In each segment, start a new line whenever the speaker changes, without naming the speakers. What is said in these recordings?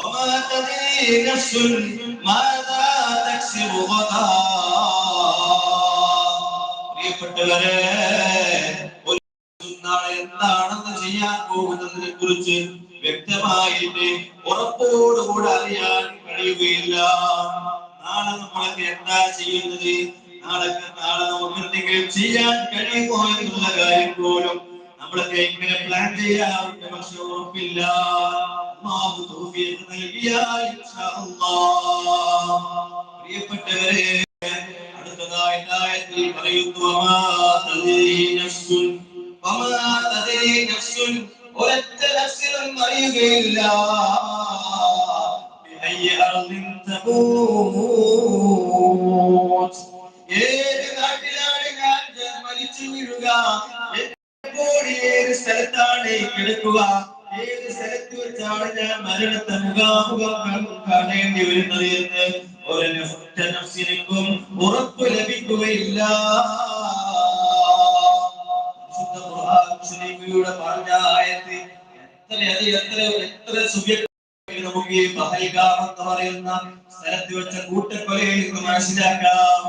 وما تدري نفس ماذا تكسب غدا പ്രിയപ്പെട്ടവരെ ഒരു നാളെ എന്താണെന്ന് ചെയ്യാൻ പോകുന്നതിനെ കുറിച്ച് വ്യക്തമായിട്ട് ഉറപ്പോടുകൂടെ അറിയാൻ കഴിയുകയില്ല നാളെ നമ്മളൊക്കെ എന്താ ചെയ്യുന്നത് നാളെ നാളെ നമുക്ക് എന്തെങ്കിലും ചെയ്യാൻ കഴിയുമോ എന്നുള്ള കാര്യം പോലും നമ്മളൊക്കെ ഇങ്ങനെ പ്ലാൻ ചെയ്യാറുണ്ട്. പക്ഷെ ഉറപ്പില്ല. പ്രിയപ്പെട്ടവരെ അടുത്തതായി ആയത്തിൽ പറയുന്നു ഒരൊറ്റ നഫ്സിനും അറിയുകയില്ല ഏത് നാട്ടിലാണ് ഞാൻ മരിച്ചു വീഴുക? സ്ഥലത്താണ് കിടക്കുക. ഏത് സ്ഥലത്ത് വെച്ചാണ് ഞാൻ മരണത്തെ മുഖാമുഖം കാണേണ്ടി വരുന്നത് എന്ന് ഒരു ഉറപ്പ് ലഭിക്കുകയില്ല. എന്ന് പറയുന്ന സ്ഥലത്ത് വെച്ച കൂട്ടക്കൊലയിൽ മനസ്സിലാക്കാം.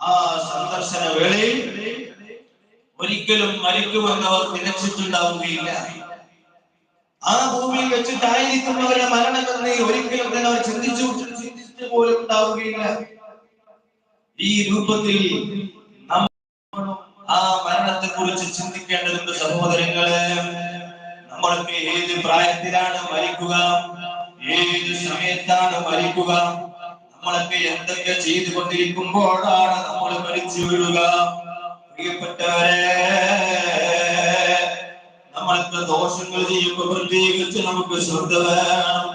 ആ സന്ദർശന വേളയിൽ ഒരിക്കലും മരിക്കുമെന്നവർ നിലച്ചിട്ടുണ്ടാവുകയില്ല ആ ഭൂമിയിൽ വെച്ചിട്ടായിരിക്കും അവരുടെ മരണമെന്ന് ഒരിക്കലും തന്നെ അവർ ചിന്തിച്ചു ചിന്തിച്ചിട്ട് പോലും ഉണ്ടാവുകയില്ല. ഈ രൂപത്തിൽ ആ മരണത്തെ കുറിച്ച് ചിന്തിക്കേണ്ടതുണ്ട് സഹോദരങ്ങളെ. നമ്മളൊക്കെ ഏത് പ്രായത്തിലാണ് മരിക്കുക? ഏത് സമയത്താണ് മരിക്കുക? നമ്മളൊക്കെ എന്തൊക്കെ ചെയ്തുകൊണ്ടിരിക്കുമ്പോഴാണ് നമ്മൾ മരിച്ചു വീഴുക? പ്രിയപ്പെട്ടവരെ നമ്മളൊക്കെ ദോഷങ്ങൾ ചെയ്യുമ്പോൾ പ്രത്യേകിച്ച് നമുക്ക് ശ്രദ്ധ വേണം.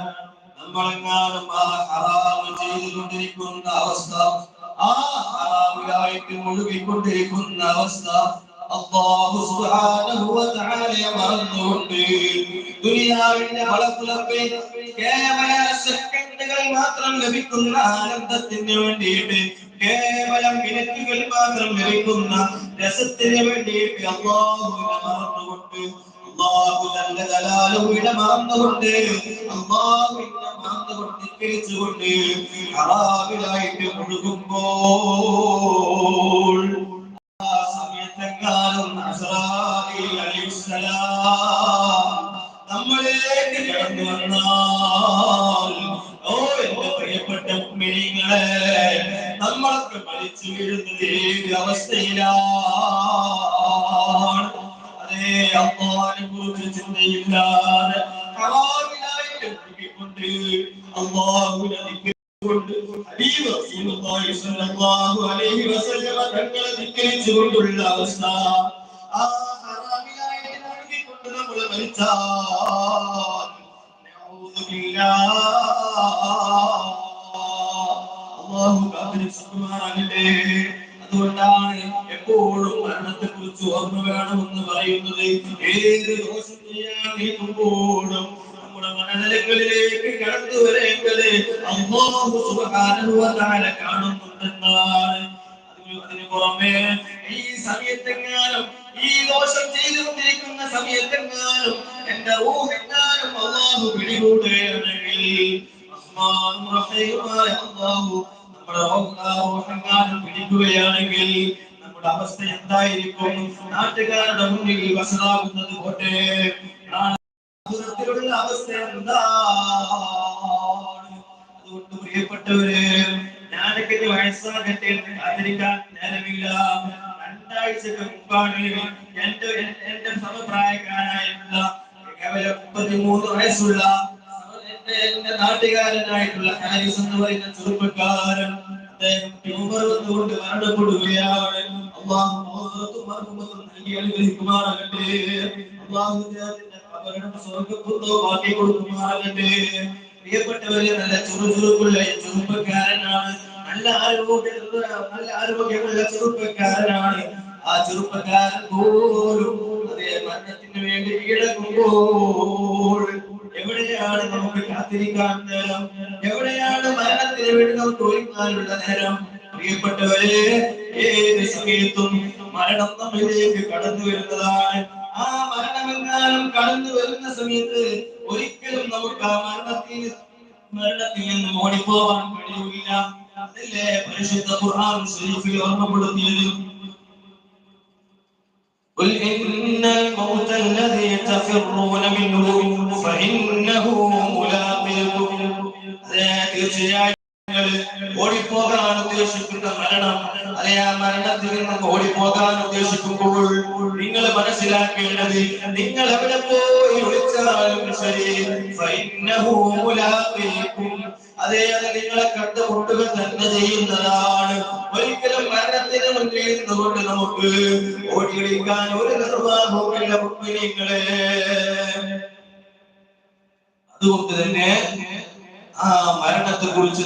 നമ്മളെങ്ങാനും ആ ഹറാമ് ചെയ്തുകൊണ്ടിരിക്കുന്ന അവസ്ഥ ആ ഹറാമിലായിട്ട് മുഴുകിക്കൊണ്ടിരിക്കുന്ന അവസ്ഥ അല്ലാഹു സുബ്ഹാനഹു വ തആലയെ മറന്നുകൊണ്ട് ദുനിയാവിന്റെ വളപ്പുലപ്പെ കേവല സെക്കൻഡുകൾ മാത്രം ലഭിക്കുന്ന ആനന്ദത്തിന് വേണ്ടിയിട്ട് കേവലം മിനിറ്റുകൾ മാത്രം ലഭിക്കുന്ന രസത്തിന് വേണ്ടിയിട്ട് അള്ളാഹുവിനെ ആ അലിസ്സലാം നമ്മളിലേക്ക് വന്നാൽ പ്രിയപ്പെട്ട നമ്മളൊക്കെ മരിച്ചു വീഴുന്നത് ഏത് അവസ്ഥയിലാണ്? അതേ അമ്മാനുഭൂതി ചിന്തയില്ലാതെ ധിക്കരിച്ചുകൊണ്ടുള്ള അവസ്ഥ ആ നമ്മൾ അള്ളാഹു അതുകൊണ്ടാണ് എപ്പോഴും മരണത്തെ കുറിച്ച് ഓർമ്മ വേണമെന്ന് പറയുന്നത്. ഏത് ദോഷം ചെയ്യാൻ നീക്കുമ്പോഴും നമ്മുടെ ഈ ഈ ദോഷം ചെയ്തുകൊണ്ടിരിക്കുന്ന റഹ്മാനും പിടിക്കുകയാണെങ്കിൽ നമ്മുടെ അവസ്ഥ എന്തായിരിക്കും? നാട്ടുകാരുടെ മുന്നിൽ വസനാകുന്നത് പോലെ നാളെ അവസ്ഥ എന്താണ് അതുകൊണ്ട് പ്രിയപ്പെട്ടവര് ഞാനൊക്കെ വയസ്സാകട്ടെ കാത്തിരിക്കാൻ നേരമില്ല. രണ്ടാഴ്ചക്ക് മുമ്പാണ് എന്റെ എന്റെ സമപ്രായക്കാരായിട്ടുള്ള കേവലം മുപ്പത്തിമൂന്ന് വയസ്സുള്ള എന്റെ നാട്ടുകാരനായിട്ടുള്ള ഹാരിസ് എന്ന് പറയുന്ന ചെറുപ്പക്കാരൻ അദ്ദേഹം ട്യൂമർ വന്നുകൊണ്ട് മരണപ്പെടുകയാണ്. അള്ളാഹു മർഹമത്തും നൽകി അനുഗ്രഹിക്കുമാറാകട്ടെ. അള്ളാഹു അദ്ദേഹത്തിന്റെ കബറിടം സ്വർഗപുത്രമാക്കി കൊടുക്കുമാറാകട്ടെ. പ്രിയപ്പെട്ടവരെ നല്ല ചുറുചുറുക്കുള്ള ചെറുപ്പക്കാരനാണ്. നല്ല ആരോഗ്യമുള്ള നല്ല ആരോഗ്യമുള്ള ചെറുപ്പക്കാരനാണ്. ആ ചെറുപ്പക്കാരൻ പോലും അതേ മരണത്തിന് വേണ്ടി കീഴടങ്ങുമ്പോൾ എവിടെയാണ് നമുക്ക് കാത്തിരിക്കാൻ നേരം? എവിടെയാണ് മരണത്തിന് വേണ്ടി നമുക്ക് ഒരുങ്ങാനുള്ള നേരം? പ്രിയപ്പെട്ടവരെ ഏത് സമയത്തും മരണം നമ്മളിലേക്ക് കടന്നു വരുന്നതാണ്. ആ മരണമെങ്ങാനും കടന്നു വരുന്ന സമയത്ത് ഒരിക്കലും നമുക്ക് ആ മരണത്തിൽ മരണത്തിൽ നിന്ന് ഓടിപ്പോവാൻ കഴിയില്ല. അതല്ലേ പരിശുദ്ധ ഖുർആൻ ശരീഫിൽ ഓർമ്മപ്പെടുത്തിയത്? قل إن الموت الذي تفرون منه فإنه ملاقيكم അതെ തീർച്ചയായും നിങ്ങൾ ഓടിപ്പോകാൻ ഉദ്ദേശിക്കുന്ന മരണം അല്ലെ ആ മരണത്തിൽ നിന്ന് ഓടിപ്പോകാൻ ഉദ്ദേശിക്കുമ്പോൾ നിങ്ങൾ മനസ്സിലാക്കേണ്ടത് നിങ്ങൾ എവിടെ പോയി ഒളിച്ചാലും ശരി ഫൈന്നഹു മുലാഖീകും. അതെ നിങ്ങളെ കണ്ടുമുട്ടുക തന്നെ ചെയ്യുന്നതാണ്. ഒരിക്കലും മരണത്തിന് മുന്നിൽ നിന്നുകൊണ്ട് നമുക്ക് ഓടിയൊളിക്കാൻ ഒരു നിർവാഹവുമില്ല നിങ്ങളെ അതുകൊണ്ട് തന്നെ ആ മരണത്തെ കുറിച്ച്